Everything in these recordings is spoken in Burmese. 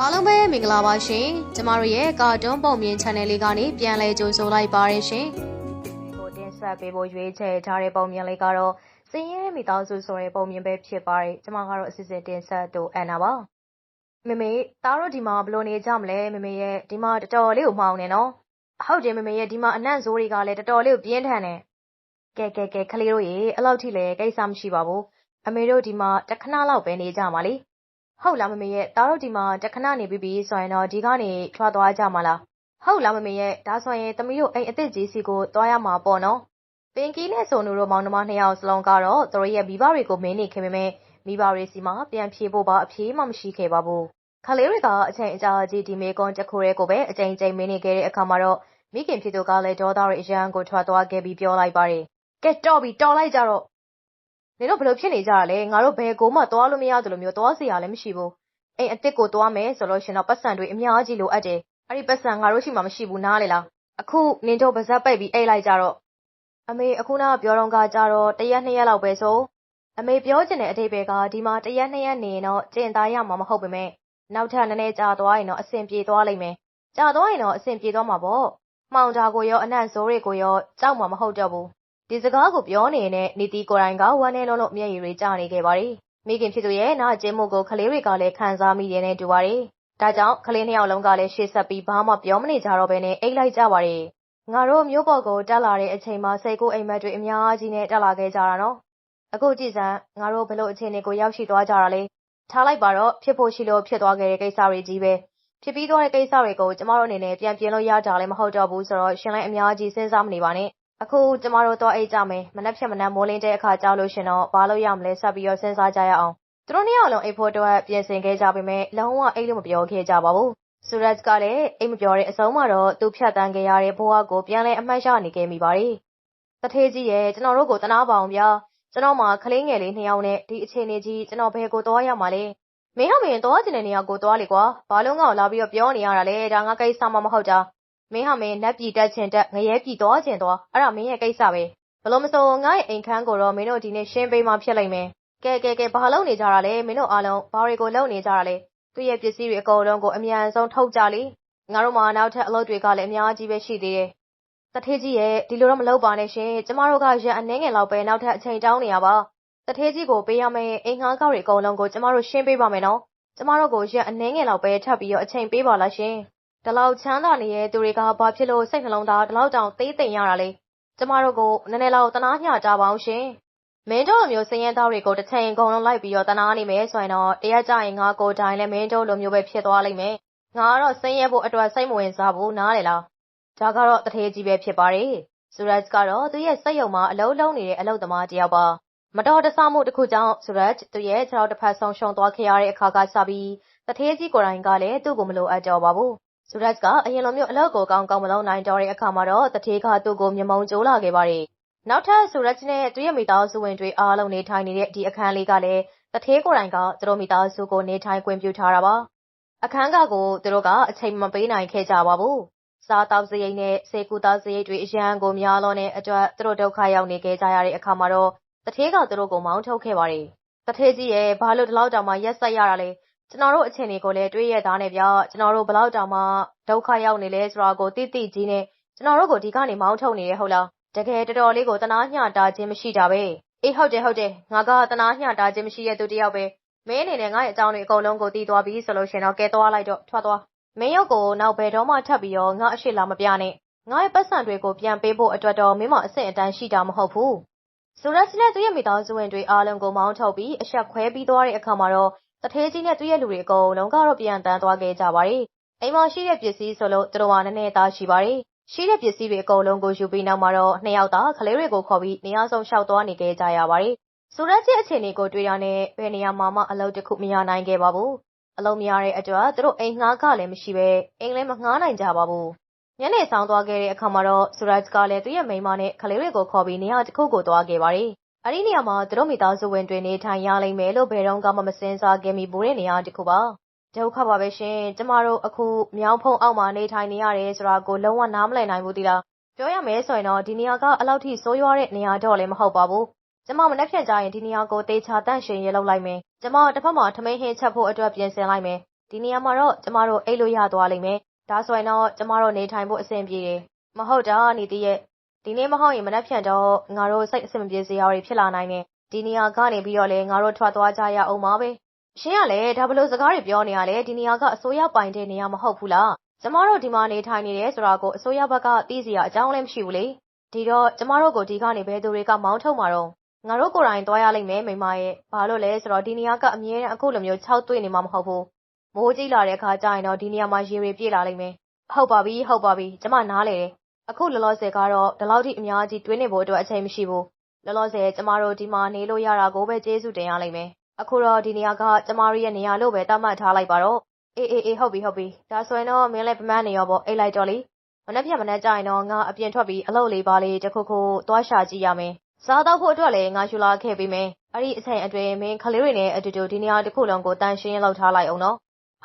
အားလုံးပဲမင်္ဂလာပါရှင်ကျမတို့ရဲ့ကာတွန်းပုံမြင် channel လေးကနေပြန်လည်ကြိုဆိုလိုက်ပါရရှင်ကိုတင်ဆက်ပေးဖို့ရွေးချယ်ထားတဲ့ပုံမြင်လေးကတော့စင်ရဲမိသားစုဆိုတဲ့ပုံမြင်ပဲဖြစ်ပါတယ်ကျမကတော့အစစ်စစ်တင်ဆက်တို့အန်နာပါမမေသားတို့ဒီမှာဘလို့နေကြမလဲမမေရဲ့ဒီမှာတော်တော်လေးကိုမှောင်နေနော်ဟုတ်တယ်မမေရဲ့ဒီမှာအနံ့ဇိုးတွေကလည်းတော်တော်လေးကိုပြင်းထန်တယ်ကဲကဲကဲခလေးတို့ရေအဲ့လောက်ထိလည်းကိစ္စမရှိပါဘူးအမေတို့ဒီမှာတခဏလောက်ပဲနေကြမှာလေ ဟုတ်လားမမေရဲ့သားတို့ဒီမှာတခဏနေပြီးပြီဆိုရင်တော့ဒီကနေထွက်သွားကြမှာလားဟုတ်လားမမေရဲ့ဒါဆိုရင်သမီးတို့အိမ်အစ်စ်ကြီးစီကိုသွားရမှာပေါ့နော်ပင်ကီနဲ့ဆိုနူတို့မောင်နှမနှစ်ယောက်စလုံးကတော့သူတို့ရဲ့မိဘတွေကိုမင်းနေခင်ပေမဲ့မိဘတွေစီမှာပြန်ဖြေဖို့ပါအဖြေမှမရှိခဲ့ပါဘူးခလေးတွေကအချိန်အကြာကြီးဒီမေကွန်တစ်ခုရဲကိုပဲအချိန်ချင်းမင်းနေခဲ့တဲ့အခါမှာတော့မိခင်ဖြစ်သူကလည်းဒေါသတွေအရန်ကိုထွက်သွားခဲ့ပြီးပြောလိုက်ပါတယ်ကဲတော်ပြီတော်လိုက်ကြတော့ နေတို့ဘလို့ဖြစ်နေကြတာလဲငါတို့ဘယ်ကိုမှသွားလို့မရသလိုမျိုးသွားစီရလည်းမရှိဘူးအိမ်အစ်စ်ကိုသွားမယ်ဆိုလို့ရှင်တော့ပတ်စံတွေအများကြီးလိုအပ်တယ်အဲ့ဒီပတ်စံငါတို့ရှိမှမရှိဘူးနားလေလားအခုနင်တို့ပါဇက်ပိတ်ပြီးအိတ်လိုက်ကြတော့အမေအခုနကပြောတော့ကကြတော့တရက်နှစ်ရက်လောက်ပဲဆိုအမေပြောချင်တဲ့အတိတ်ပဲကဒီမှာတရက်နှစ်ရက်နေရင်တော့ကျင်သားရမှာမဟုတ်ပေမဲ့နောက်ထပ်နည်းနည်းကြာသွားရင်တော့အဆင်ပြေသွားလိမ့်မယ်ကြာသွားရင်တော့အဆင်ပြေသွားမှာပေါ့မှောင်တာကိုရောအနံ့ဆိုးတွေကိုရောကြောက်မှာမဟုတ်တော့ဘူး ဒီစကားကိုပြောနေနဲ့နီတီကိုယ်တိုင်ကဝမ်းနဲ့လုံးလုံးမျက်ရည်တွေကျနေခဲ့ပါတယ်မိခင်ဖြစ်သူရဲ့နာကျင်းမှုကိုကလေးတွေကလည်းခံစားမိတယ်နဲ့တူပါတယ်ဒါကြောင့်ကလေးနှစ်ယောက်လုံးကလည်းရှေ့ဆက်ပြီးဘာမှပြောမနေကြတော့ဘဲနဲ့အိတ်လိုက်ကြပါတယ်ငါတို့မျိုးပေါ်ကိုတက်လာတဲ့အချိန်မှာစိတ်ကိုအိမ်မက်တွေအများကြီးနဲ့တက်လာခဲ့ကြတာနော်အခုကြည့်စမ်းငါတို့ဘလို့အခြေအနေကိုရောက်ရှိသွားကြတာလဲထားလိုက်ပါတော့ဖြစ်ဖို့ရှိလို့ဖြစ်သွားခဲ့တဲ့ကိစ္စတွေကြီးပဲဖြစ်ပြီးသွားတဲ့ကိစ္စတွေကိုကျမတို့အနေနဲ့ပြန်ပြင်လို့ရကြလည်းမဟုတ်တော့ဘူးဆိုတော့ရှင်လည်းအများကြီးစဉ်းစားမနေပါနဲ့ အခုကျမတို့တော့အိတ်ကြမယ်မနှက်ဖြတ်မနှက်မိုးလင်းတဲ့အခါကြောက်လို့ရှင်တော့ဘာလို့ရမလဲဆက်ပြီးတော့စဉ်းစားကြရအောင်သူတို့နှစ်ယောက်လုံးအိတ်ဖို့တော့ပြင်ဆင်ခဲ့ကြပေမဲ့လုံးဝအိတ်လို့မပြောခဲ့ကြပါဘူးဆူရက်စ်ကလည်းအိတ်မပြောတဲ့အဆုံးမှာတော့သူဖြတ်တန်းခဲ့ရတဲ့ဘဝကိုပြန်လဲအမှတ်ရနေခဲ့မိပါတယ်တထေးကြီးရဲ့ကျွန်တော်တို့ကိုတနာပါအောင်ဗျာကျွန်တော်မှကလေးငယ်လေးနှစ်ယောက်နဲ့ဒီအခြေအနေကြီးကျွန်တော်ဘယ်ကိုသွားရမှာလဲမင်းဟာမင်းသွားကျင်တဲ့နေရာကိုသွားလေကွာဘာလို့ငါ့ကိုလာပြီးတော့ပြောနေရတာလဲဒါငါကိစ္စမှမဟုတ်တာ မင်းဟာမင်းနက်ပြည်တက်ချင်တက်ငရဲပြည်သွားချင်သွားအဲ့ဒါမင်းရဲ့ကိစ္စပဲဘလို့မစိုးငါ့ရဲ့အိမ်ခန်းကိုတော့မင်းတို့ဒီနေ့ရှင်းပေးမှဖြစ်လိမ့်မယ်ကဲကဲကဲဘာလုပ်နေကြတာလဲမင်းတို့အားလုံးဘာတွေကိုလုပ်နေကြတာလဲသူ့ရဲ့ပစ္စည်းတွေအကုန်လုံးကိုအမြန်ဆုံးထုတ်ကြလေငါတို့မှာနောက်ထပ်အလုပ်တွေကလည်းအများကြီးပဲရှိသေးတယ်တထေးကြီးရဲ့ဒီလိုတော့မလုပ်ပါနဲ့ရှင်ကျမတို့ကရက်အနှဲငယ်လောက်ပဲနောက်ထပ်အချိန်တောင်းနေရပါတထေးကြီးကိုပေးရမယ့်အိမ်ငှားကောက်တွေအကုန်လုံးကိုကျမတို့ရှင်းပေးပါမယ်နော်ကျမတို့ကိုရက်အနှဲငယ်လောက်ပဲထပ်ပြီးတော့အချိန်ပေးပါလားရှင် ဒီလောက်ချမ်းသာနေတဲ့သူတွေကဘာဖြစ်လို့စိတ်နှလုံးသားဒီလောက်တောင်သေးသိမ်ရတာလဲကျမတို့ကိုနည်းနည်းလောက်တနာမျှကြပါအောင်ရှင်မင်းတို့လိုမျိုးစည်ရင်သားတွေကိုတစ်ချိန်အကုန်လုံးလိုက်ပြီးတော့တနာနေမယ်ဆိုရင်တော့တရက်ကြရင်ငါကိုတိုင်လည်းမင်းတို့လိုမျိုးပဲဖြစ်သွားလိမ့်မယ်ငါကတော့စည်ရဲဖို့အတွက်စိတ်မဝင်စားဘူးနားလေလားဒါကတော့တထေးကြီးပဲဖြစ်ပါတယ်ဆူရက်စ်ကတော့သူ့ရဲ့စက်ယုံမှာအလုံးလုံးနေတဲ့အလုပ်သမားတစ်ယောက်ပါမတော်တဆမှုတစ်ခုကြောင့်ဆူရက်သူ့ရဲ့ခြေထောက်တစ်ဖက်ဆုံးရှုံသွားခဲ့ရတဲ့အခါကစပြီးတထေးကြီးကိုယ်တိုင်ကလည်းသူ့ကိုမလိုအပ်တော့ပါဘူး ဆူရက်က အရင်လိုမျိုး အလုပ်ကိုကောင်းကောင်း မလုပ်နိုင်တော့တဲ့အခါမှာတော့တထေးက သူ့ကို မျက်မှောင်ကျိုးလာခဲ့ပါတယ် နောက်ထပ်ဆူရက်နဲ့ သူ့ရဲ့မိသားစုဝင်တွေအားလုံး နေထိုင်နေတဲ့ ဒီအခန်းလေးကလည်းတထေးကိုယ်တိုင်က သူတို့မိသားစုကို နေထိုင်ခွင့်ပြုထားတာပါ အခန်းကကို သူတို့က အချိန်မပေးနိုင်ခဲ့ကြပါဘူး စားတောက်စရိတ်နဲ့စေကူသားစရိတ်တွေ အရန်ကိုများလို့နဲ့အတွက် သူတို့ ဒုက္ခရောက်နေခဲ့ကြရတဲ့အခါမှာတော့တထေးက သူတို့ကို မောင်းထုတ်ခဲ့ပါတယ်တထေးကြီးရဲ့ဘာလို့ ဒီလောက်တောင်မှ ရက်ဆက်ရတာလဲ ကျွန်တော်တို့အချိန်တွေကိုလည်း တွေးရသားနဲ့ဗျာကျွန်တော်တို့ဘလောက်တောင်မှ ဒုက္ခရောက်နေလဲဆိုတာကို သိသိကြီးနဲ့ ကျွန်တော်တို့ကို ဒီကနေ မောင်းထုတ်နေရဟုတ်လား တကယ် တော်တော်လေးကိုတနာညှတာခြင်း မရှိတာပဲ အေး ဟုတ်တယ် ဟုတ်တယ် ငါကတနာညှတာခြင်း မရှိတဲ့သူတယောက်ပဲ မင်းအနေနဲ့ ငါ့ရဲ့အကြောင်းတွေ အကုန်လုံးကို သိသွားပြီဆိုလို့ရှင်တော့ ကဲ သွားလိုက်တော့ ထွက်သွား မင်းရုပ်ကို နောက် ဘယ်တော့မှ ထပ်ပြီးတော့ ငါအရှိလာမပြနဲ့ ငါရဲ့ပတ်စံတွေကို ပြန်ပေးဖို့အတွက်တော့ မင်းမအဆင့်အတန်းရှိတာ မဟုတ်ဘူး ဆိုရက်စ်နဲ့သူ့ရဲ့မိသားစုဝင်တွေအားလုံးကို မောင်းထုတ်ပြီးအဆက်ခွဲပြီးသွားတဲ့အခါမှာတော့ တထေးကြီးနဲ့သူ့ရဲ့လူတွေအကုန်လုံးကတော့ပြန်တန်းသွားခဲ့ကြပါတယ်အိမ်မှာရှိတဲ့ပစ္စည်းဆိုလို့သူတို့ကနည်းနည်းသားရှိပါတယ်ရှိတဲ့ပစ္စည်းတွေအကုန်လုံးကိုယူပြီးနောက်မှာတော့နှစ်ယောက်သားကလေးတွေကိုခေါ်ပြီးနေရာဆုံးရှောက်သွားနေခဲ့ကြရပါတယ်။ဆိုရက်ရဲ့အခြေအနေကိုတွေ့ရတဲ့ဘယ်နေရာမှာမှအလုပ်တစ်ခုမရနိုင်ခဲ့ပါဘူး။အလုပ်မရတဲ့အတွက်သူတို့အိမ်ငှားကလည်းမရှိပဲအိမ်လည်းမငှားနိုင်ကြပါဘူး။ညနေဆောင်သွားခဲ့တဲ့အခါမှာတော့ဆိုရက်ကလည်းသူ့ရဲ့မိန်းမနဲ့ကလေးတွေကိုခေါ်ပြီးနေရာတစ်ခုကိုသွားခဲ့ပါတယ်။ အဲ့ဒီနေရာမှာသူတို့မိသားစုဝင်တွေနေထိုင်ရလိမ့်မယ်လို့ဘယ်တော့မှမစင်စားခဲ့မိဘူးတဲ့နေရာတစ်ခုပါ။ဒုက္ခပါပဲရှင်ကျမတို့အခုမြောင်းဖုံအောက်မှာနေထိုင်နေရတယ်ဆိုတာကိုလုံးဝနားမလည်နိုင်ဘူးတိလားပြောရမယ်ဆိုရင်တော့ဒီနေရာကအလောက်ထိဆိုးရွားတဲ့နေရာတော့လည်းမဟုတ်ပါဘူးကျမမနှက်ဖြတ်ကြရင်ဒီနေရာကိုတေချာတန့်ရှင်ရလောက်လိုက်မယ်ကျမတစ်ဖက်မှာထမင်းဟင်းချက်ဖို့အတွက်ပြင်ဆင်လိုက်မယ်ဒီနေရာမှာတော့ကျမတို့အိတ်လို့ရသွားလိမ့်မယ်ဒါဆိုရင်တော့ကျမတို့နေထိုင်ဖို့အဆင်ပြေတယ်မဟုတ်တာနီတီရဲ့ ဒီနေ့မဟုတ်ရင်မနှက်ဖြန်တော့ငါတို့စိတ်အဆင်မပြေစရာတွေဖြစ်လာနိုင်တယ်ဒီနေရာကနေပြီးတော့လေငါတို့ထွက်သွားကြရအောင်ပါပဲရှင်ကလည်းဒါဘလို့စကားတွေပြောနေရလဲဒီနေရာကအစိုးရပိုင်တဲ့နေရာမဟုတ်ဘူးလားကျမတို့ဒီမှာနေထိုင်နေတယ်ဆိုတာကိုအစိုးရဘက်ကသိစရာအကြောင်းလည်းမရှိဘူးလေဒီတော့ကျမတို့ကိုဒီကနေဘယ်သူတွေကမောင်းထုတ်မှာတော့ငါတို့ကိုယ်တိုင်သွားရလိမ့်မယ်မိမရဲ့ဘာလို့လဲဆိုတော့ဒီနေရာကအမြဲတမ်းအခုလိုမျိုး၆တွေ့နေမှာမဟုတ်ဘူးမိုးကြီးလာတဲ့အခါကျရင်တော့ဒီနေရာမှာရေတွေပြည့်လာလိမ့်မယ်ဟုတ်ပါပြီဟုတ်ပါပြီကျမနားလေတယ် အခုလောလောဆယ်ကတော့ ဒီလောက်ထိ အများကြီး တွင်းနေဖို့အတွက် အချိန်မရှိဘူး လောလောဆယ် ကျမတို့ ဒီမှာ နေလို့ရတာကိုပဲ ကျေးဇူးတင်ရလိမ့်မယ် အခုတော့ ဒီနေရာက ကျမတို့ရဲ့ နေရာလို့ပဲ သတ်မှတ်ထားလိုက်ပါတော့ အေး အေး အေး ဟုတ်ပြီ ဟုတ်ပြီ ဒါဆိုရင်တော့ မင်းလည်းပမန်းနေရောပေါ့ အိတ်လိုက်တော့လေ မနေ့ပြန် မနေ့ကျရင်တော့ ငါ အပြင်ထွက်ပြီး အလုပ်လေးပါလေးတခုခု သွားရှာကြည့်ရမယ် စားတော့ဖို့အတွက်လည်း ငါရှူလာခဲ့ပေးမယ် အဲ့ဒီအချိန်အတွင်း မင်း ကလေးတွေနဲ့အတူတူ ဒီနေရာတစ်ခုလုံးကိုတန်ရှင်းလောက်ထားလိုက်အောင်နော်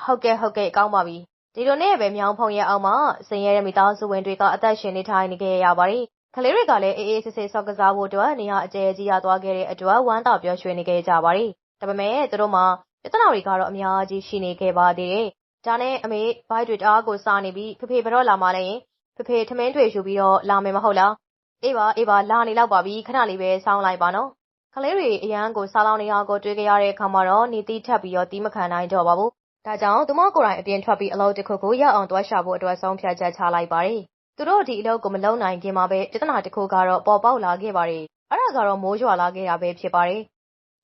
ဟုတ်ကဲ့ ဟုတ်ကဲ့ ကောင်းပါပြီ ဒီလိုနဲ့ပဲမြောင်းဖုံရဲ့အောက်မှာစင်ရဲတဲ့မိသားစုဝင်တွေကအသက်ရှင်နေထိုင်နေခဲ့ရပါတယ်ကလေးတွေကလည်းအေးအေးဆေးဆေးဆော့ကစားဖို့အတွက်နေရာအကျယ်ကြီးရသွားခဲ့တဲ့အတွက်ဝမ်းသာပျော်ရွှင်နေခဲ့ကြပါတယ်ဒါပေမဲ့သူတို့မှာပြဿနာတွေကတော့အများကြီးရှိနေခဲ့ပါသေးတယ်ဒါနဲ့အမေဘိုက်တွေတအားကိုစားနေပြီးဖေဖေဘယ်တော့လာမှလဲရင်ဖေဖေထမင်းတွေယူပြီးတော့လာမယ်မဟုတ်လားအေးပါအေးပါလာနေတော့ပါပြီခဏလေးပဲစောင်းလိုက်ပါနော်ကလေးတွေအရန်ကိုစားလောင်းနေအောင်ကိုတွေးကြရတဲ့အခါမှာတော့နေတိထပ်ပြီးတော့တီးမခံနိုင်တော့ပါဘူး ဒါကြောင့် သူမကိုယ်တိုင် အပြင်ထွက်ပြီး အလုပ်တစ်ခုကိုရအောင်တွားရှာဖို့အတွက် ဆုံးဖြတ်ချက်ချလိုက်ပါတယ် သူတို့ ဒီအလုပ်ကို မလုပ်နိုင်ခင်မှာပဲ ပြဿနာတစ်ခုကတော့ ပေါ်ပေါက်လာခဲ့ပါတယ် အဲ့ဒါကတော့ မိုးရွာလာခဲ့တာပဲ ဖြစ်ပါတယ်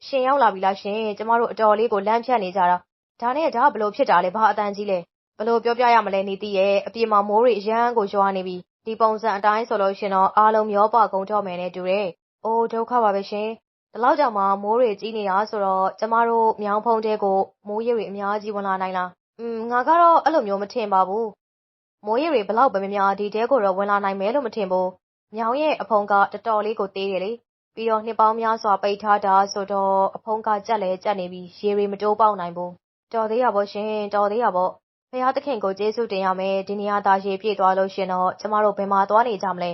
ရှင်ရောက်လာပြီလားရှင် ကျမတို့ အတော်လေးကိုလမ်းဖြတ်နေကြတာ ဒါနဲ့ ဒါဘလို့ဖြစ်တာလဲ ဘာအတန်ကြီးလဲဘလို့ပြောပြရမလဲ နေသိရဲ့ အပြင်မှာ မိုးတွေ အရန်ကို ရွာနေပြီ ဒီပုံစံအတိုင်းဆိုလို့ရှင်တော့ အားလုံး မျောပါကုန်တော့မယ်နဲ့တူတယ်။အိုး ဒုက္ခပါပဲရှင်။ ဒီလောက်ကြောင်မှမိုးတွေကြီးနေတာဆိုတော့ကျမတို့မြောင်းဖုံးတဲ့ကိုမိုးရေတွေအများကြီးဝင်လာနိုင်လား။อืมငါကတော့အဲ့လိုမျိုးမထင်ပါဘူး။မိုးရေတွေဘလောက်ပဲများများဒီတဲကိုတော့ဝင်လာနိုင်မယ်လို့မထင်ဘူး။မြောင်းရဲ့အဖုံးကတော်တော်လေးကိုသေးတယ်လေ။ပြီးတော့နှစ်ပေါင်းများစွာပိတ်ထားတာဆိုတော့အဖုံးကကြက်လဲကြက်နေပြီးရေတွေမတိုးပေါက်နိုင်ဘူး။တော်သေးရပါရှင်တော်သေးရပါဖះသခင်ကိုကျေးဇူးတင်ရမယ်ဒီနေရာသားရေပြည့်သွားလို့ရှင်တော့ကျမတို့ဘယ်မှာသွားနေကြမလဲ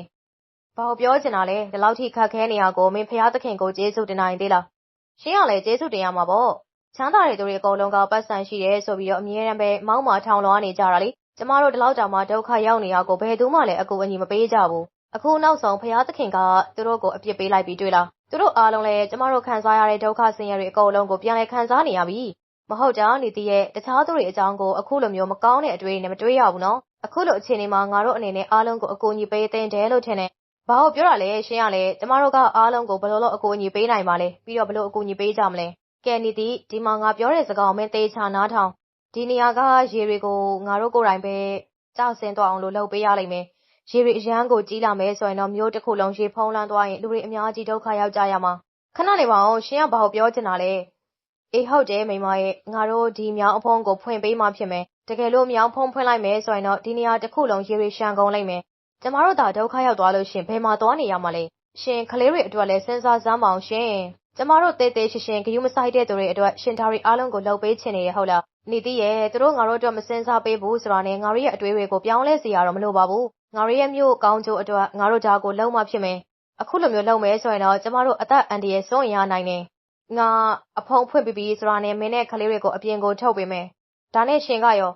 ဘာကိုပြောချင်တာလဲဒီလောက်ထိခက်ခဲနေရကိုမင်းဖះသခင်ကိုကျေးဇူးတင်နိုင်သေးလားရှင်းရလဲကျေးဇူးတင်ရမှာပေါ့ချမ်းသာတဲ့သူတွေအကုန်လုံးကပတ်စံရှိတယ်ဆိုပြီးတော့အမြဲတမ်းပဲမောင်းမာထောင်လွှားနေကြတာလေကျမတို့ဒီလောက်တောင်မှဒုက္ခရောက်နေရကိုဘယ်သူမှလည်းအကူအညီမပေးကြဘူးအခုနောက်ဆုံးဖះသခင်ကသူတို့ကိုအပြစ်ပေးလိုက်ပြီးတွေ့လားသူတို့အားလုံးလည်းကျမတို့ခံစားရတဲ့ဒုက္ခဆင်းရဲတွေအကုန်လုံးကိုပြန်လည်ခံစားနေရပြီမဟုတ်ကြောင်နေတည်ရဲ့တခြားသူတွေအကြောင်းကိုအခုလိုမျိုးမကောင်းတဲ့အတွေ့အကြုံနဲ့မတွေးရဘူးနော်အခုလိုအခြေအနေမှာငါတို့အနေနဲ့အားလုံးကိုအကူအညီပေးသင့်တယ်လို့ထင်တယ် ဘာလို့ပြောတာလဲရှင်းရလဲကျမတို့ကအားလုံးကိုဘယ်လိုလုပ်အကူအညီပေးနိုင်မှာလဲပြီးတော့ဘယ်လိုအကူအညီပေးကြမလဲကဲနေတည်ဒီမှာငါပြောတဲ့စကားကိုမင်းသေချာနားထောင်ဒီနေရာကရေတွေကိုငါတို့ကိုယ်တိုင်ပဲကြောက်စင်းသွားအောင်လို့လုပ်ပေးရလိမ့်မယ်ရေတွေအရန်ကိုကြီးလာမယ်ဆိုရင်တော့မျိုးတစ်ခုလုံးရေဖုံးလန်းသွားရင်လူတွေအများကြီးဒုက္ခရောက်ကြရမှာခဏနေပါအောင်ရှင်ကဘာကိုပြောချင်တာလဲအေးဟုတ်တယ်မိမရဲ့ငါတို့ဒီမြောင်းအဖုံးကိုဖွင့်ပေးမှဖြစ်မယ်တကယ်လို့မြောင်းဖုံးဖွင့်လိုက်မယ်ဆိုရင်တော့ဒီနေရာတစ်ခုလုံးရေရီရှန်ကုန်လိုက်မယ် ကျမတို့သာဒုက္ခရောက်သွားလို့ရှင်ဘယ်မှာသွားနေရမှာလဲရှင်ကလေးတွေအတွက်လည်းစဉ်းစားစမ်းမအောင်ရှင်ကျမတို့တဲတဲရှရှင်ဂယုမဆိုင်တဲ့သူတွေအတွက်ရှင်သားတွေအားလုံးကိုလှုပ်ပေးချင်နေရဟုတ်လားနေသိရဲ့သူတို့ငါတို့အတွက်မစင်စားပေးဘူးဆိုတာနဲ့ငါတို့ရဲ့အတွေးတွေကိုပြောင်းလဲစေရတော့မလိုပါဘူးငါတို့ရဲ့မြို့ကောင်းကျိုးအတွက်ငါတို့ဒါကိုလုံးမဖြစ်မယ်အခုလိုမျိုးလုပ်မယ်ဆိုရင်တော့ကျမတို့အသက်အန္တရာယ်ဆုံးရနိုင်တယ်ငါအဖုံဖွင့်ပြီးပြီဆိုတာနဲ့မင်းနဲ့ကလေးတွေကိုအပြင်ကိုထုတ်ပေးမယ်။ဒါနဲ့ရှင်ကရော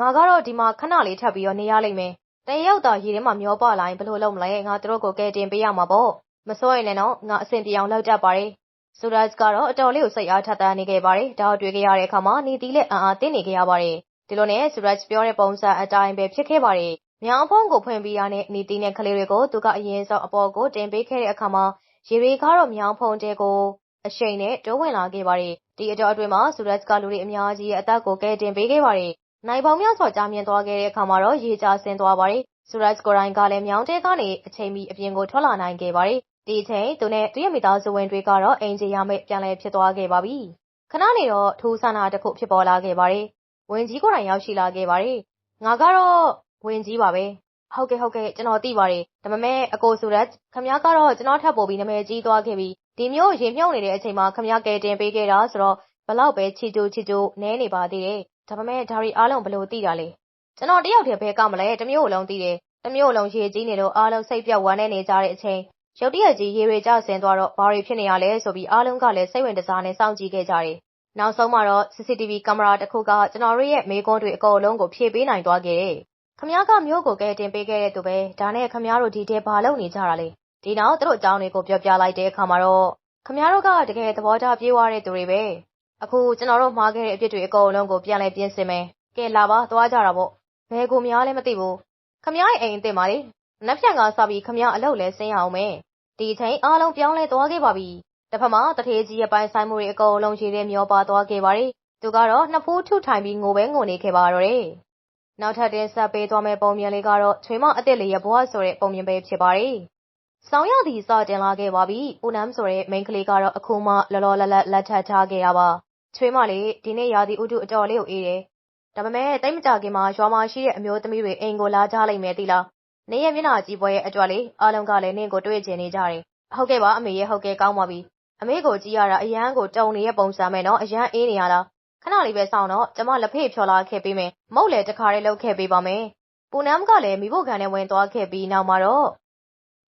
ငါကတော့ဒီမှာခဏလေးထပ်ပြီးတော့နေရလိမ့်မယ်။ တရရောက်တာရေထဲမှာမျောပါလာရင်ဘယ်လိုလုပ်မလဲ။ငါတို့ကိုကယ်တင်ပေးရမှာပေါ့။မစိုးရင်လည်းတော့ငါအဆင်ပြေအောင်လုပ်တတ်ပါတယ်။ဆိုဒတ်ကတော့အတော်လေးကိုစိတ်အားထက်သန်နေခဲ့ပါတယ်။ဒါကိုတွေ့ခဲ့ရတဲ့အခါမှာနေတီးလက်အံ့အားတင်းနေခဲ့ရပါတယ်။ဒီလိုနဲ့ဆိုဒတ်ပြောတဲ့ပုံစံအတိုင်းပဲဖြစ်ခဲ့ပါတယ်။မြောင်ဖုံးကိုဖွင့်ပြီးရတဲ့နေတီးနဲ့ကလေးတွေကိုသူကအရင်ဆုံးအပေါ်ကိုတင်ပေးခဲ့တဲ့အခါမှာရေရီကတော့မြောင်ဖုံးတဲကိုအရှိန်နဲ့တိုးဝင်လာခဲ့ပါတယ်။ဒီအတောအတွင်းမှာဆူရတ်စ်ကလူတွေအများကြီးရဲ့အသက်ကိုကယ်တင်ပေးခဲ့ပါတယ်။ နိုင်ပေါင်းများစွာကြာမြင့်သွားခဲ့တဲ့အခါမှာတော့ရေကျဆင်းသွားပါတယ်။ဆူရတ်စ်ကိုယ်တိုင်ကလည်းမြောင်းတဲကနေအချိန်မီအပြင်ကိုထွက်လာနိုင်ခဲ့ပါတယ်။ဒီအချိန်သူနဲ့သူ့ရဲ့မိသားစုဝင်တွေကတော့အိမ်ခြေရမယ့်ပြန်လည်ဖြစ်သွားခဲ့ပါပြီ။ခဏနေတော့ထူးဆန်းတာတစ်ခုဖြစ်ပေါ်လာခဲ့ပါတယ်။ဝင်ကြီးကိုယ်တိုင်ရောက်ရှိလာခဲ့ပါတယ်။ငါကတော့ဝင်ကြီးပါပဲ။ဟုတ်ကဲ့ဟုတ်ကဲ့ကျွန်တော်သိပါတယ်။ဒါပေမဲ့အကိုဆူရတ်ခမ ्या ကတော့ကျွန်တော်ထပ်ပို့ပြီးနာမည်ကြီးသွားခဲ့ပြီးဒီမျိုးရေမြုပ်နေတဲ့အချိန်မှာခမရကယ်တင်ပေးခဲ့တာဆိုတော့ဘလောက်ပဲချီကျိုချီကျိုနဲနေပါသေးတယ်။ ဒါပေမဲ့ဒါရီအားလုံးဘလို့သိတာလဲ။ကျွန်တော်တယောက်တည်းဘဲကမလဲတမျိုးလုံးသိတယ်။တမျိုးလုံးရေကြီးနေလို့အားလုံးစိတ်ပြတ်ဝမ်းနေနေကြတဲ့အချိန်ရုတ်တရက်ကြီးရေတွေကျဆင်းသွားတော့ဘာတွေဖြစ်နေရလဲဆိုပြီးအားလုံးကလည်းစိတ်ဝင်တစားနဲ့စောင့်ကြည့်ခဲ့ကြတယ် နောက်ဆုံးမှာတော့ CCTV ကင်မရာတစ်ခုကကျွန်တော်တို့ရဲ့မေးခွန်းတွေအကုန်လုံးကိုဖြေပေးနိုင်သွားခဲ့တယ်။ခမ ्या ကမျိုးကိုကဲတင်ပေးခဲ့တဲ့သူပဲဒါနဲ့ခမ ्या တို့ဒီတဲဘာလုပ်နေကြတာလဲ။ဒီနောက်သူတို့အကြောင်းတွေကိုပြောပြလိုက်တဲ့အခါမှာတော့ခမ ्या တို့ကတကယ်သဘောထားပြေးသွားတဲ့သူတွေပဲ။ အခုကျွန်တော်တို့မှားခဲ့တဲ့အပြစ်တွေအကုန်လုံးကိုပြန်လဲပြင်ဆင်မယ်။ကဲလာပါသွားကြတာပေါ့။ဘယ်ကိုများလဲမသိဘူး။ခမ ्या ရဲ့အိမ်အစ်စ်ပါလေ။နက်ဖြန်ကစပြီးခမ ्या အလုပ်လဲဆင်းရအောင်မယ်။ဒီအချိန်အားလုံးပြောင်းလဲသွားခဲ့ပါပြီ။တစ်ဖက်မှာတထေးကြီးရဲ့ပိုင်ဆိုင်မှုတွေအကုန်လုံးရှိတဲ့မျောပါသွားခဲ့ပါတယ်။သူကတော့နှစ်ဖူးထုထိုင်ပြီးငိုပဲငိုနေခဲ့ပါတော့တယ်။နောက်ထပ်တင်ဆက်ပေးသွားမယ့်ပုံမြင်လေးကတော့ချွေမအစ်စ်လေးရဲ့ဘဝဆိုတဲ့ပုံမြင်ပဲဖြစ်ပါတယ်။ဆောင်းရသည်စတင်လာခဲ့ပါပြီ။ဦးနမ်းဆိုတဲ့မိန်းကလေးကတော့အခုမှလောလောလတ်လတ်လက်ထပ်ထားခဲ့ရပါ။ ချွေမလေးဒီနေ့ရာသီဥတုအတော်လေးကိုအေးတယ်။ဒါပေမဲ့တိတ်မကြခင်မှာရွာမှာရှိတဲ့အမျိုးသမီးတွေအိမ်ကိုလာကြလိမ့်မယ်တိလား။နေရဲ့မျက်နှာကြီးပွဲရဲ့အတွက်လေးအားလုံးကလည်းနင့်ကိုတွေ့ကျင်နေကြတယ်။ဟုတ်ကဲ့ပါအမေရဲ့ဟုတ်ကဲ့ကောင်းပါပြီအမေကိုကြည့်ရတာအရန်ကိုတုံနေတဲ့ပုံစံပဲနော်အရန်အေးနေရလားခဏလေးပဲစောင့်တော့ကျမလက်ဖေးဖြော်လာခဲ့ပေးမယ်မုတ်လေတခါလေးလှုပ်ခဲ့ပေးပါမယ်ပူနမ်ကလည်းမိဖို့ခံနဲ့ဝင်သွားခဲ့ပြီးနောက်မှာတော့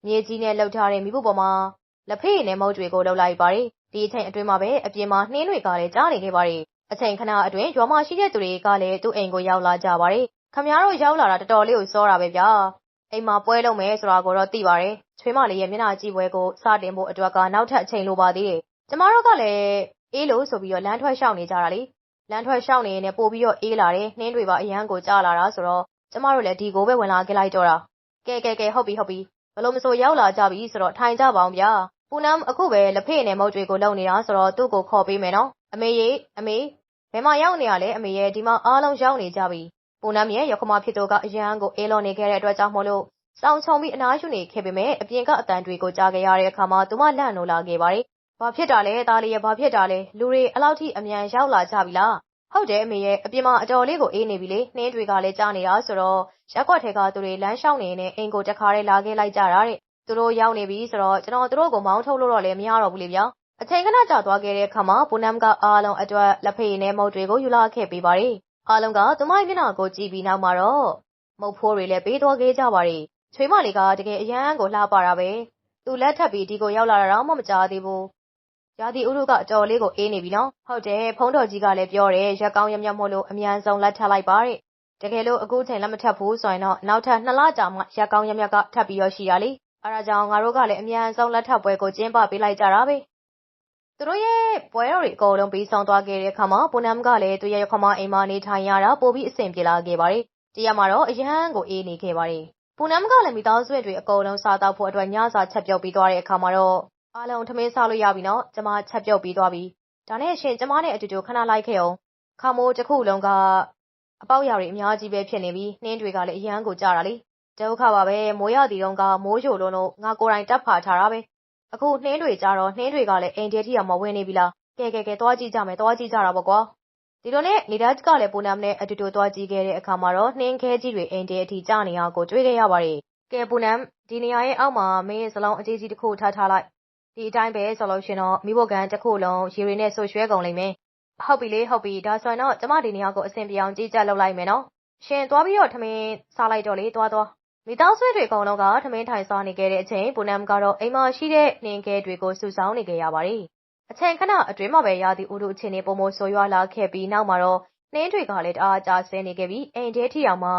မြေကြီးနဲ့လှုပ်ထားတဲ့မိဖို့ပေါ်မှာလက်ဖေးနဲ့မုတ်တွေကိုလှုပ်လိုက်ပါတယ် ဒီအချိန်အတွင်းမှာပဲ အပြင်မှာ နှင်းတွေကလည်းကြားနေခဲ့ပါတယ် အချိန်ခဏအတွင်း ရွာမှာရှိတဲ့သူတွေကလည်း သူ့အိမ်ကို ရောက်လာကြပါတယ်ခမ ्या တို့ ရောက်လာတာ တော်တော်လေးကို စောတာပဲဗျာ အိမ်မှာပွဲလုပ်မယ်ဆိုတာကိုတော့ သိပါတယ်။ချွေးမလေးရဲ့ မျက်နှာကြည့်ပွဲကို စတင်ဖို့အတွက်က နောက်ထပ်အချိန်လိုပါသေးတယ်။ကျမတို့ကလည်း အေးလို့ဆိုပြီးတော့လမ်းထွက်ရှောက်နေကြတာလေ။လမ်းထွက်ရှောက်နေရင်လည်းပိုပြီးတော့အေးလာတယ်။နှင်းတွေပါ အရန်ကိုကြာလာတာဆိုတော့ ကျမတို့လည်း ဒီကိုပဲ ဝင်လာခဲ့လိုက်တော့တာ။ကဲ ကဲ ကဲ ဟုတ်ပြီ ဟုတ်ပြီ။ဘလို့မဆို ရောက်လာကြပြီဆိုတော့ ထိုင်ကြပါအောင်ဗျာ။ ပူနမ်အခုပဲလက်ဖေးနဲ့မုတ်တွေကိုလုံနေတာဆိုတော့သူ့ကိုခေါ်ပေးမယ်နော်။အမေရေအမေဘယ်မှာရောက်နေရလဲအမေရဲ့ဒီမှာအားလုံးရောက်နေကြပြီ။ပူနမ်ရဲ့ရခမဖြစ်သူကအရန်ကိုအေးလွန်နေခဲ့တဲ့အတွက်ကြောင့်မို့လို့စောင်းချုံပြီးအနားယူနေခဲ့ပေမဲ့အပြင်ကအတန်တွေကိုကြားခဲ့ရတဲ့အခါမှာသူမလန့်လို့လာခဲ့ပါတယ်။ဘာဖြစ်တာလဲသားလေးရဲ့ဘာဖြစ်တာလဲလူတွေအလောက်ထိအမြန်ရောက်လာကြပြီလား။ဟုတ်တယ်အမေရဲ့အပြင်မှာအတော်လေးကိုအေးနေပြီလေနှင်းတွေကလည်းကြားနေတာဆိုတော့ရက်ွက်ထဲကသူတွေလမ်းလျှောက်နေနေအိမ်ကိုတခါတည်းလာခဲ့လိုက်ကြတာတဲ့။ သူတို့ရောက်နေပြီဆိုတော့ကျွန်တော်တို့ကိုမောင်းထုတ်လို့တော့လည်းမရတော့ဘူးလေဗျာ။အချိန်ခဏကြာသွားခဲ့တဲ့အခါမှာပူနမ်ကအားလုံးအတွက်လက်ဖေးနဲ့မုတ်တွေကိုယူလာခဲ့ပေးပါတယ်။အားလုံးကသူမရဲ့မျက်နှာကိုကြည့်ပြီးနောက်မှာတော့မုတ်ဖိုးတွေလည်းပေးသွားခဲ့ကြပါတယ်ချွေးမလေးကတကယ်အရန်ကိုလှပတာပဲသူလက်ထပ်ပြီးဒီကိုရောက်လာတာတော့မှမကြားသေးဘူးရာသီဥတုကအတော်လေးကိုအေးနေပြီနော်ဟုတ်တယ်ဖုံးတော်ကြီးကလည်းပြောတယ်ရက်ကောင်းရမြတ်မို့လို့အမြန်ဆုံးလက်ထပ်လိုက်ပါတဲ့တကယ်လို့အခုချိန်လက်မထပ်ဘူးဆိုရင်တော့နောက်ထပ်နှစ်လကြာမှရက်ကောင်းရမြတ်ကထပ်ပြီးရရှိရလေ အဲဒါကြောင့်ငါတို့ကလည်းအမြန်ဆုံးလက်ထပ်ပွဲကိုကျင်းပပေးလိုက်ကြတာပဲသူတို့ရဲ့ပွဲတော်တွေအကုန်လုံးပြီးဆောင်သွားခဲ့တဲ့အခါမှာပူနမ်ကလည်းသူရဲ့ခမအိမ်မှာနေထိုင်ရတာပိုပြီးအဆင်ပြေလာခဲ့ပါတယ်တရားမှာတော့အရန်ကိုအေးနေခဲ့ပါတယ်ပူနမ်ကလည်းမိသားစုတွေအကုန်လုံးစားတော့ဖို့အတွက်ညစာချက်ပြုတ်ပြီးသွားတဲ့အခါမှာတော့အားလုံးထမင်းစားလို့ရပြီနော်ကျမချက်ပြုတ်ပြီးသွားပြီဒါနဲ့ရှင်ကျမနဲ့အတူတူခဏလိုက်ခဲ့အောင်ခါမိုးတစ်ခုလုံးကအပေါက်ရာတွေအများကြီးပဲဖြစ်နေပြီးနှင်းတွေကလည်းအရန်ကိုကြတာလေ ဒုက္ခပါပဲမိုးရသည်တုန်းကမိုးချိုလုံးလို့ငါကိုယ်တိုင်တက်ဖာထားတာပဲအခုနှင်းတွေကြတော့နှင်းတွေကလည်းအိမ်တဲထိအောင်မဝင်နေပြီလားကဲကဲကဲသွားကြည့်ကြမယ်သွားကြည့်ကြတာပေါ့ကွာဒီလိုနဲ့နေဒတ်ကလည်းပူနမ်နဲ့အတူတူသွားကြည့်ခဲ့တဲ့အခါမှာတော့နှင်းခဲကြီးတွေအိမ်တဲအထိကျနေအောင်ကိုတွေ့ခဲ့ရပါတယ်။ကဲပူနမ်ဒီနေရာရဲ့အောက်မှာမင်းစလုံးအကြီးကြီးတစ်ခုထားထားလိုက်။ဒီအတိုင်းပဲဆိုလို့ရှင်တော့မိဖို့ကန်တစ်ခုလုံးရေတွေနဲ့ဆွရွှဲကုန်လိမ့်မယ်။ဟုတ်ပြီလေဟုတ်ပြီဒါဆိုရင်တော့ကျမဒီနေရာကိုအဆင်ပြေအောင်ကြည့်ကြလုပ်လိုက်မယ်နော်။ရှင်သွားပြီးတော့ထမင်းစားလိုက်တော့လေသွားသွား မိသားစုတွေအကုန်လုံးက ထမင်းထိုင်စားနေခဲ့တဲ့အချိန်ပူနမ်ကတော့ အိမ်မှာရှိတဲ့ နှင်းခဲတွေကို စုဆောင်းနေကြရပါတယ် အချိန်ခဏအတွင်းမှာပဲ ရာသီဥတုအခြေအနေပုံမဆိုးရွားလာခဲ့ပြီး နောက်မှာတော့ နှင်းတွေကလည်း တအားကျဆင်းနေခဲ့ပြီး အိမ်ထဲထီအောင်မှ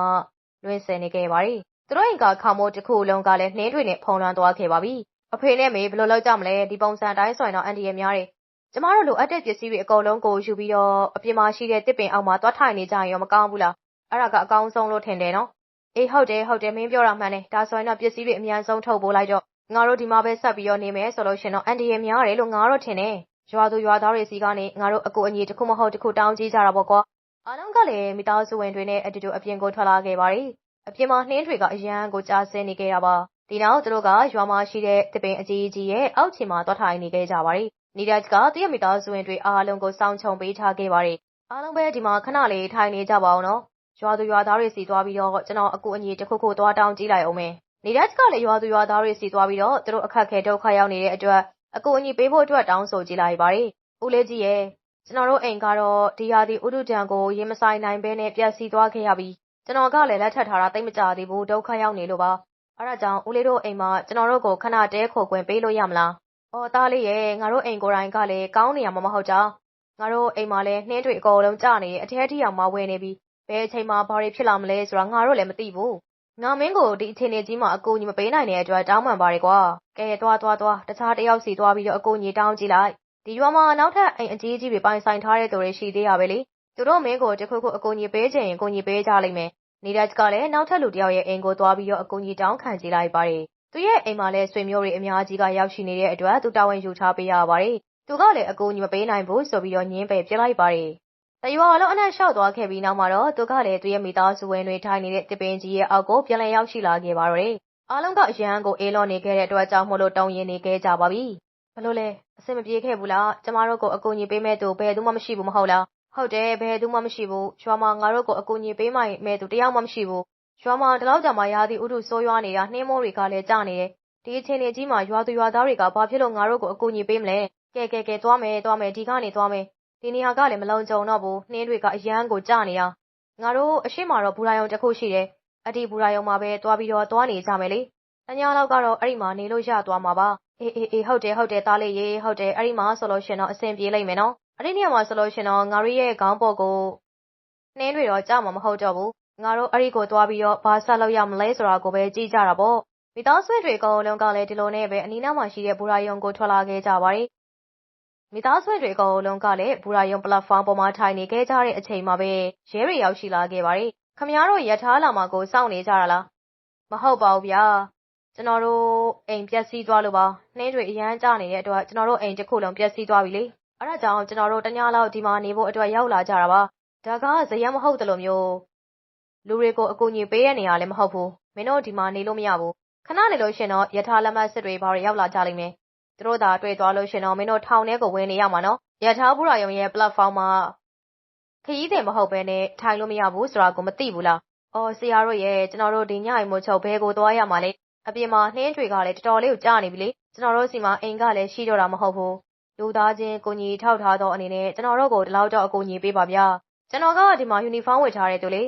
လွင်ဆယ်နေခဲ့ပါတယ်။သူတို့အိမ်ကခါမိုးတစ်ခုလုံးကလည်း နှင်းတွေနဲ့ ဖုံးလွှမ်းသွားခဲ့ပါပြီ။အဖေနဲ့မေ ဘယ်လိုလုပ်ကြမလဲ ဒီပုံစံတိုင်းဆိုရင်တော့ အန်တီရဲ့များတယ်။ကျမတို့ လိုအပ်တဲ့ပစ္စည်းတွေ အကုန်လုံးကိုယူပြီးတော့ အပြင်မှာရှိတဲ့တစ်ပင်အောက်မှာ သွားထိုင်နေကြရင်ရော မကောင်းဘူးလား။အဲ့ဒါက အကောင်းဆုံးလို့ ထင်တယ်နော်။ အေးဟုတ်တယ်ဟုတ်တယ်မင်းပြောတာမှန်တယ်။ဒါဆိုရင်တော့ပစ္စည်းတွေအများဆုံးထုတ်ပိုးလိုက်တော့ငါတို့ဒီမှာပဲဆက်ပြီးတော့နေမယ်ဆိုလို့ရှင်တော့အန်တီရဲ့များတယ်လို့ငါတို့ထင်တယ်။ရွာသူရွာသားတွေစီကနေငါတို့အကူအညီတစ်ခုမဟုတ်တစ်ခုတောင်းကြည့်ကြတာပေါ့ကွာအားလုံးကလည်းမိသားစုဝင်တွေနဲ့အတူတူအပြင်ကိုထွက်လာခဲ့ပါတယ်အပြင်မှာနှင်းတွေကအရန်ကိုကြားဆင်းနေခဲ့တာပါဒီနောက်သူတို့ကရွာမှာရှိတဲ့တပင်အကြီးကြီးရဲ့အောက်ခြေမှာသွားထိုင်နေခဲ့ကြပါတယ်နီဒတ်ကသူ့ရဲ့မိသားစုဝင်တွေအားလုံးကိုစောင့်ချုံပေးထားခဲ့ပါတယ်အားလုံးပဲဒီမှာခဏလေးထိုင်နေကြပါအောင်နော် ရွာသူရွာသားတွေစီသွားပြီးတော့ကျွန်တော်အကူအညီတစ်ခုခုသွားတောင်းကြည့်လိုက်အောင်မယ်နေဒတ်ကလည်းရွာသူရွာသားတွေစီသွားပြီးတော့သူတို့အခက်ခဲဒုက္ခရောက်နေတဲ့အတွက်အကူအညီပေးဖို့အတွက်တောင်းဆိုကြည့်လိုက်ပါတယ်။ဦးလေးကြီးရဲ့ကျွန်တော်တို့အိမ်ကတော့ဒီရာသီဥတုဒဏ်ကိုရင်မဆိုင်နိုင်ဘဲနဲ့ပျက်စီးသွားခဲ့ရပြီ။ကျွန်တော်ကလည်းလက်ထပ်ထားတာသိမကြသေးဘူးဒုက္ခရောက်နေလို့ပါ။အဲဒါကြောင့်ဦးလေးတို့အိမ်မှာကျွန်တော်တို့ကိုခဏတဲခိုခွင့်ပေးလို့ရမလား။အော်သားလေးရဲ့ငါတို့အိမ်ကိုယ်တိုင်ကလည်းကောင်းနေရမှာမဟုတ်ကြငါတို့အိမ်မှာလည်းနှင်းတွေအကုန်လုံးကျနေတဲ့အထဲအထိအောင်မှဝင်နေပြီ ဘယ်အချိန်မှဘာတွေဖြစ်လာမလဲဆိုတာ ငါတို့လည်း မသိဘူး ငါမင်းကို ဒီအခြေအနေကြီးမှာ အကူအညီမပေးနိုင်တဲ့အတွက် တောင်းပန်ပါတယ်ကွာ ကဲ သွားသွားသွား တခြားတစ်ယောက်စီသွားပြီးတော့ အကူအညီတောင်းကြည့်လိုက် ဒီရွာမှာ နောက်ထပ် အိမ်အကြီးကြီးတွေ ပိုင်ဆိုင်ထားတဲ့သူတွေ ရှိသေးရပဲလေ သူတို့မင်းကို တခုခု အကူအညီပေးချင်ရင်အကူအညီပေးကြလိမ့်မယ်နေဒတ်ကလည်း နောက်ထပ်လူတစ်ယောက်ရဲ့ အိမ်ကိုသွားပြီးတော့ အကူအညီတောင်းခံကြည့်လိုက်ပါတယ် သူရဲ့အိမ်မှာလည်း ဆွေမျိုးတွေ အများကြီးက ရောက်ရှိနေတဲ့အတွက် သူတာဝန်ယူထားပေးရပါတယ် သူကလည်း အကူအညီမပေးနိုင်ဘူးဆိုပြီးတော့ညင်းပယ်ပြလိုက်ပါတယ် တရွာလုံးအနက်လျှောက်သွားခဲ့ပြီးနောက်မှာတော့ သူကလည်း သူရဲ့မိသားစုဝင်တွေထိုင်နေတဲ့တပင်ကြီးရဲ့အောက်ကို ပြန်လည်ရောက်ရှိလာခဲ့ပါတော့တယ် အားလုံးက အရန်ကိုအေးလောနေခဲ့တဲ့အတွက်ကြောင့်မို့လို့ တုံရင်နေခဲ့ကြပါပြီဘလို့လဲ အဆင်မပြေခဲ့ဘူးလား ကျမတို့ကို အကူအညီပေးမဲ့သူ ဘယ်သူမှ မရှိဘူးမဟုတ်လား ဟုတ်တယ် ဘယ်သူမှ မရှိဘူး ရွာမှာ ငါတို့ကို အကူအညီပေးမှမဲ့သူတယောက်မှ မရှိဘူး ရွာမှာ ဒီလောက်ကြာမှ ရာသီဥတုဆိုးရွားနေတာ နှင်းမိုးတွေကလည်း ကျနေတယ် ဒီအချိန်လေးကြီးမှာ ရွာသူရွာသားတွေက ဘာဖြစ်လို့ ငါတို့ကို အကူအညီပေးမလဲ ကဲ ကဲ ကဲ သွားမယ် သွားမယ် ဒီကနေ သွားမယ် ဒီနေရာကလည်းမလုံခြုံတော့ဘူးနှင်းတွေကအရန်ကိုကျနေတာငါတို့အရှိမတော့ဘူရာယုံတစ်ခုရှိတယ်အဒီဘူရာယုံမှာပဲသွားပြီးတော့သွားနေကြမယ်လေတညာလောက်ကတော့အဲ့ဒီမှာနေလို့ရသွားမှာပါအေးအေးအေးဟုတ်တယ်ဟုတ်တယ်သားလေးရေဟုတ်တယ်အဲ့ဒီမှာဆိုလို့ရှင်တော့အဆင်ပြေလိမ့်မယ်နော်အဲ့ဒီနေရာမှာဆိုလို့ရှင်တော့ငါတို့ရဲ့ခေါင်းပေါ်ကိုနှင်းတွေတော့ကြောက်မှာမဟုတ်တော့ဘူးငါတို့အဲ့ဒီကိုသွားပြီးတော့ဘာဆက်လုပ်ရမလဲဆိုတာကိုပဲကြည့်ကြတာပေါ့မိသားစုတွေအကုန်လုံးကလည်းဒီလိုနဲ့ပဲအနီးနားမှာရှိတဲ့ဘူရာယုံကိုထွက်လာခဲ့ကြပါတယ် မိသားစုတွေ အကုန်လုံးကလည်း ဘူရာယုံ ပလက်ဖောင်းပေါ်မှာ ထိုင်နေခဲ့ကြတဲ့အချိန်မှာပဲ ရဲတွေ ရောက်ရှိလာခဲ့ပါတယ်ခမများတို့ရထားလာမှာကို စောင့်နေကြတာလား မဟုတ်ပါဘူးဗျာ ကျွန်တော်တို့ အိမ် ပျက်စီးသွားလို့ပါ နှင်းတွေ အရန်ကျနေတဲ့အတွက် ကျွန်တော်တို့ အိမ်တစ်ခုလုံး ပျက်စီးသွားပြီလေ အဲ့ဒါကြောင့် ကျွန်တော်တို့ တညလောက် ဒီမှာနေဖို့အတွက် ရောက်လာကြတာပါ ဒါကဇယံမဟုတ်တယ်လို့မျိုး လူတွေကို အကူအညီပေးရနေရလည်း မဟုတ်ဘူး မင်းတို့ ဒီမှာ နေလို့မရဘူး ခဏနေလို့ရှင်တော့ယထာလက်မစစ်တွေ ဘာတွေ ရောက်လာကြလိမ့်မယ် သူတို့သာတွေ့သွားလို့ရှင်တော့မင်းတို့ထောင်ထဲကိုဝင်နေရမှာနော်ယထာဘူးရာယုံရဲ့ platform မှာခရီးတယ်မဟုတ်ဘဲနဲ့ထိုင်လို့မရဘူးဆိုတာကိုမသိဘူးလားအော်ဆရာတို့ရဲ့ကျွန်တော်တို့ဒီညအိမ်မို့ချုပ်ဘဲကိုသွားရမှာလေအပြင်မှာနှင်းတွေကလည်းတော်တော်လေးကိုကြာနေပြီလေကျွန်တော်တို့စီမှာအိမ်ကလည်းရှိတော့တာမဟုတ်ဘူးလူသားချင်းကိုကြီးထောက်ထားသောအနေနဲ့ကျွန်တော်တို့ကိုဒီလောက်တော့အကူအညီပေးပါဗျာကျွန်တော်ကဒီမှာယူနီဖောင်းဝတ်ထားတဲ့သူလေ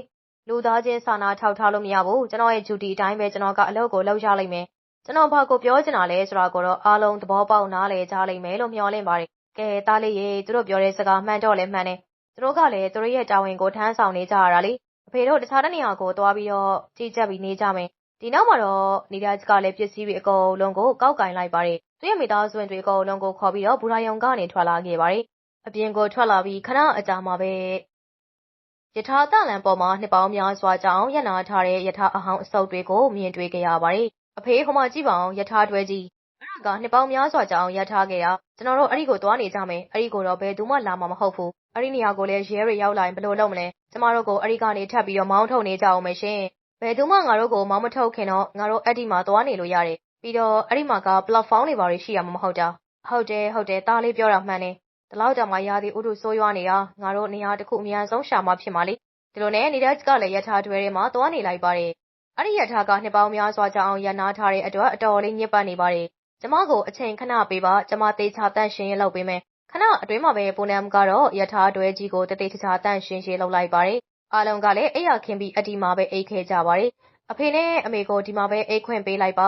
လူသားချင်းစာနာထောက်ထားလို့မရဘူးကျွန်တော်ရဲ့ duty အတိုင်းပဲကျွန်တော်ကအလုပ်ကိုလုပ်ရလိမ့်မယ် ကျွန်တော်ဘာကိုပြောချင်တာလဲဆိုတာကိုတော့အားလုံးသဘောပေါက်နားလည်ကြလိမ့်မယ်လို့မျှော်လင့်ပါတယ်ကဲသားလေးရေသူတို့ပြောတဲ့စကားမှန်တော့လဲမှန်တယ်သူတို့ကလည်းသူတို့ရဲ့တာဝန်ကိုထမ်းဆောင်နေကြရတာလေအဖေတို့တခြားတနေရာကိုသွားပြီးတော့ကြည့်ကြပ်ပြီးနေကြမယ်ဒီနောက်မှာတော့နေဒါကလည်းပစ္စည်းတွေအကုန်လုံးကိုကောက်ကင်လိုက်ပါတယ်သူရဲ့မိသားစုဝင်တွေအကုန်လုံးကိုခေါ်ပြီးတော့ဘူရာယုံကနေထွက်လာခဲ့ပါတယ်အပြင်ကိုထွက်လာပြီးခဏအကြာမှာပဲယထာတလန်ပေါ်မှာနှစ်ပေါင်းများစွာကြောင်းရနာထားတဲ့ယထာအဟောင်းအစုပ်တွေကိုမြင်တွေ့ကြရပါတယ် အဖေဟိုမှာကြည့်ပါအောင်ယထာတွဲကြီးအဲ့ဒါကနှစ်ပေါင်းများစွာကြောင်းရထားခဲ့တာကျွန်တော်တို့အဲ့ဒီကိုသွားနေကြမယ်အဲ့ဒီကိုတော့ဘယ်သူမှလာမှာမဟုတ်ဘူးအဲ့ဒီနေရာကိုလည်းရဲတွေရောက်လာရင်ဘယ်လိုလုပ်မလဲကျမတို့ကိုအဲ့ဒီကနေထပ်ပြီးတော့မောင်းထုတ်နေကြအောင်မယ်ရှင်ဘယ်သူမှငါတို့ကိုမောင်းမထုတ်ခင်တော့ငါတို့အဲ့ဒီမှာသွားနေလို့ရတယ်ပြီးတော့အဲ့ဒီမှာက platform တွေပါရရှိရမှာမဟုတ်တာဟုတ်တယ်ဟုတ်တယ်တားလေးပြောတာမှန်တယ်ဒီလောက်တောင်မှရာသီဥတုဆိုးရွားနေတာငါတို့နေရာတစ်ခုအများဆုံးရှာမှဖြစ်မှာလေဒီလိုနဲ့နေဒတ်ကလည်းယထာတွဲထဲမှာသွားနေလိုက်ပါတယ် အဲ့ဒီယထာကနှစ်ပေါင်းများစွာကြာအောင်ရနာထားတဲ့အတွက်အတော်လေးညစ်ပတ်နေပါတယ်ကျမကိုအချိန်ခဏပေးပါကျမတေချာတန့်ရှင်းရေးလုပ်ပေးမယ်ခဏအတွင်းမှာပဲပူနမ်ကတော့ယထာတွဲကြီးကိုတတိတခြားတန့်ရှင်းရေးလုပ်လိုက်ပါတယ်အားလုံးကလည်းအိယာခင်းပြီးအဒီမှာပဲအိတ်ခဲကြပါတယ်အဖေနဲ့အမေကိုဒီမှာပဲအိတ်ခွင့်ပေးလိုက်ပါ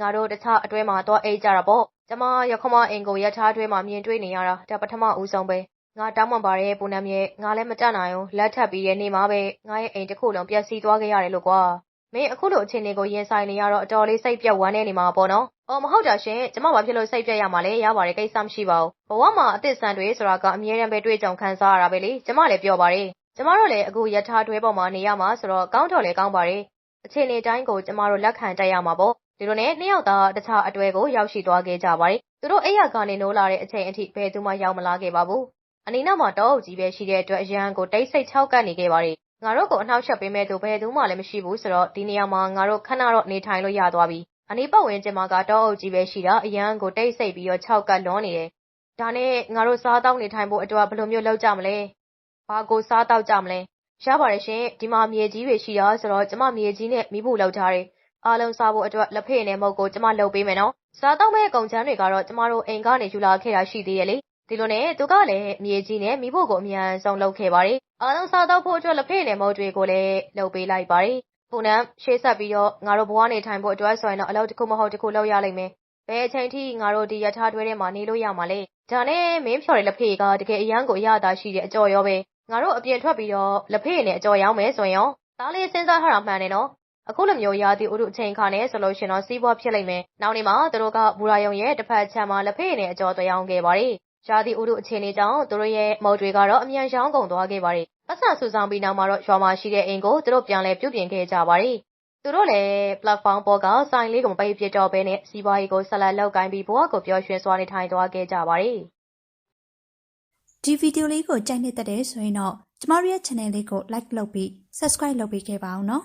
ငါတို့တခြားအတွဲမှာတော့အိတ်ကြတာပေါ့ကျမရခမအင်ကိုယထာတွဲမှာမြင်တွေ့နေရတာဒါပထမဦးဆုံးပဲငါတောင်းပန်ပါရဲ့ပူနမ်ရဲ့ငါလည်းမကြနိုင်ဘူးလက်ထပ်ပြီးရဲ့နေမှာပဲငါရဲ့အိမ်တစ်ခုလုံးပျက်စီးသွားခဲ့ရတယ်လို့ကွာ မင်းအခုလိုအခြေအနေကိုရင်ဆိုင်နေရတော့အတော်လေးစိတ်ပြက်ဝမ်းနေနေမှာပေါ့နော်။အော်မဟုတ်တာရှင်။ကျမဘာဖြစ်လို့စိတ်ပြက်ရမှာလဲရပါတယ်ကိစ္စမရှိပါဘူး။ဘဝမှာအသစ်ဆန်းတွေဆိုတာကအမြဲတမ်းပဲတွေ့ကြုံခံစားရတာပဲလေ။ကျမလည်းပြောပါတယ်။ကျမတို့လည်းအခုယထာတွဲပေါ်မှာနေရမှာဆိုတော့ကောင်းတော်လည်းကောင်းပါတယ်။အခြေအနေတိုင်းကိုကျမတို့လက်ခံတက်ရမှာပေါ့။ဒီလိုနဲ့နှစ်ယောက်သားတခြားအတွဲကိုရောက်ရှိသွားခဲ့ကြပါတယ်။သူတို့အိယာကနေနိုးလာတဲ့အချိန်အထိဘယ်သူမှရောက်မလာခဲ့ပါဘူး။အနီးနားမှာတောအုပ်ကြီးပဲရှိတဲ့အတွက်အရန်ကိုတိတ်ဆိတ်ချောက်ကပ်နေခဲ့ပါတယ်ငါတို့ကိုအနှောက်အယှက်ပေးမဲ့သူဘယ်သူမှလည်းမရှိဘူးဆိုတော့ဒီနေရာမှာငါတို့ခဏတော့နေထိုင်လို့ရသွားပြီ။အနီးပတ်ဝန်းကျင်မှာကတောအုပ်ကြီးပဲရှိတာအရန်ကိုတိတ်ဆိတ်ပြီးတော့ခြောက်ကပ်လွန်နေတယ်။ဒါနဲ့ငါတို့စားသောက်နေထိုင်ဖို့အတွက်ဘယ်လိုမျိုးလုပ်ကြမလဲ။ဘာကိုစားသောက်ကြမလဲ။ရပါတယ်ရှင်။ဒီမှာမြေကြီးတွေရှိတာဆိုတော့ကျမမြေကြီးနဲ့မီးဖို့လုပ်ထားတယ်။အားလုံးစားဖို့အတွက်လက်ဖေးနဲ့မုတ်ကိုကျမလုပ်ပေးမယ်နော်။စားသောက်မဲ့ကုန်ချမ်းတွေကတော့ကျမတို့အိမ်ကနေယူလာခဲ့တာရှိသေးရဲ့လေ ဒီလိုနဲ့သူကလည်းမြေကြီးနဲ့မိဖို့ကိုအမြန်ဆုံးလုပ်ခဲ့ပါတယ်။အားလုံးစားတော့ဖို့အတွက်လက်ဖေးနဲ့မုတ်တွေကိုလည်းလုပ်ပေးလိုက်ပါတယ်။ပူနမ်ရှေ့ဆက်ပြီးတော့ငါတို့ဘဝနေထိုင်ဖို့အတွက်ဆိုရင်တော့အလုပ်တစ်ခုမဟုတ်တစ်ခုလုပ်ရလိမ့်မယ်။ဘယ်အချိန်ထိငါတို့ဒီရထားတွဲထဲမှာနေလို့ရမှာလဲဒါနဲ့မင်းဖြော်တဲ့လက်ဖေးကတကယ်အရန်ကိုအရသာရှိတဲ့အကြော်ရောပဲငါတို့အပြင်ထွက်ပြီးတော့လက်ဖေးနဲ့အကြော်ရောင်းမယ်ဆိုရင်ရောဒါလေးစဉ်းစားထားတာမှန်တယ်နော်အခုလိုမျိုးရာသီဥတုအချိန်ခါနဲ့ဆိုလို့ရှင်တော့စီးပွားဖြစ်လိမ့်မယ်နောက်နေ့မှာသူတို့ကဘူရာယုံရဲ့တစ်ဖက်ချမ်းမှာလက်ဖေးနဲ့အကြော်သွရောင်းခဲ့ပါတယ် ရာသီဥတုအခြေအနေကြောင့်သူတို့ရဲ့မုတ်တွေကတော့အမြန်ရောင်းကုန်သွားခဲ့ပါတယ်ပတ်စံဆူဆောင်ပြီးနောက်မှာတော့ရွာမှာရှိတဲ့အိမ်ကိုသူတို့ပြန်လဲပြုပြင်ခဲ့ကြပါတယ်သူတို့လည်း platform ပေါ်ကဆိုင်လေးကိုမပိတ်ပြတော့ဘဲနဲ့စီးပွားရေးကိုဆက်လက်လုပ်ကိုင်းပြီးဘဝကိုပျော်ရွှင်စွာနေထိုင်သွားခဲ့ကြပါတယ်။ဒီဗီဒီယိုလေးကိုကြိုက်နှစ်သက်တယ်ဆိုရင်တော့ကျမတို့ရဲ့ channel လေးကို like လုပ်ပြီး subscribe လုပ်ပေးခဲ့ပါအောင်နော်